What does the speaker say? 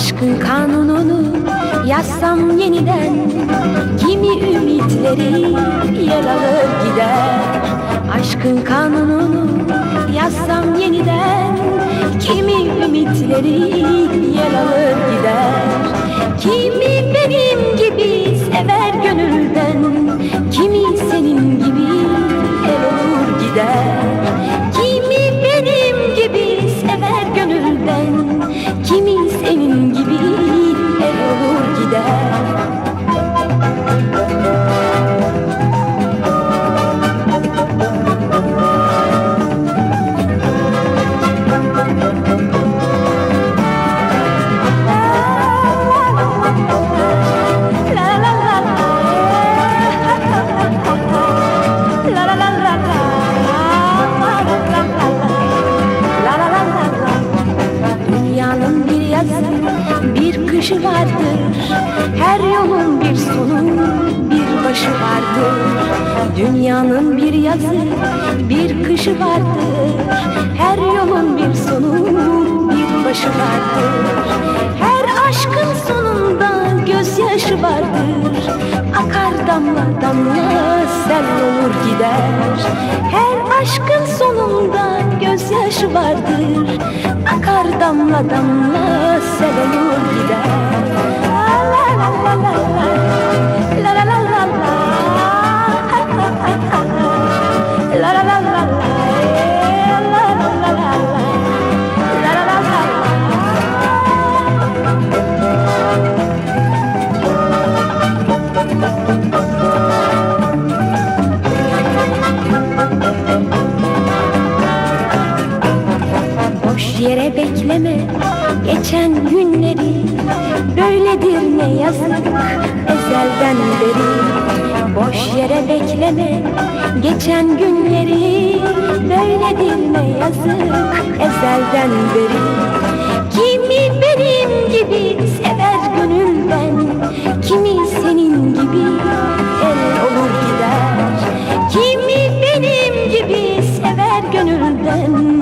Aşkın kanununu yazsam yeniden Kimi ümitleri yer alır gider. Aşkın kanununu yazsam yeniden Kimi ümitleri yer alır gider. Kimi bir kışı vardır Her yolun bir sonu, bir başı vardır. Dünyanın bir yazı, bir kışı vardır Her yolun bir sonu, damla damla sel olur gider. Her aşkın sonunda gözyaşı vardır. Akar damla damla sel olur gider söyleme Geçen günleri. Böyledir ne yazık Ezelden beri. Boş yere bekleme Geçen günleri. Böyledir ne yazık Ezelden beri. Kimi benim gibi Sever gönülden Kimi senin gibi El olur gider. Kimi benim gibi Sever gönülden